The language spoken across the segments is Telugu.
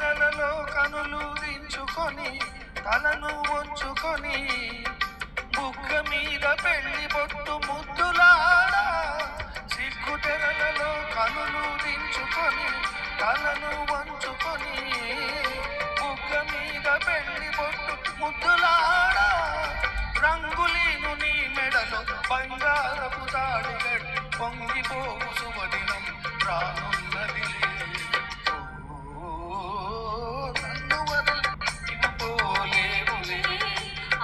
పెడలలో కనులు దించుకొని తలను ఉంచుకొని బుక్క మీద పెళ్ళి పొట్టు ముద్దులాడా సిగ్గు తెరలలో కనులు దించుకొని తలను వంచుకొని బుక్క మీద పెళ్ళి పొట్టు ముద్దులాడా. రంగులీను నీ మెడలో బంగారపు తాడిగడి పొంగిపోవు శుభదినం రాను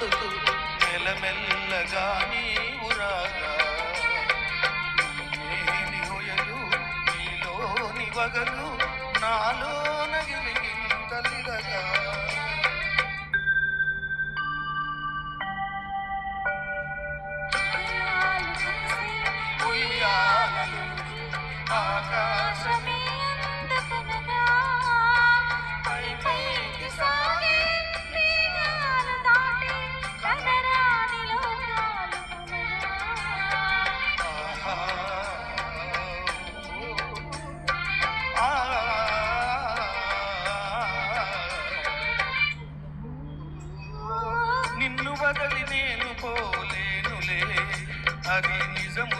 పడుతూ మెల్లమెల్లగా నీవు రాగా. నీవేని హొయలు నీలోని వగలు నాలో నగిలిగింతలిరగా ఉయ్యాలు अग्नि निजमु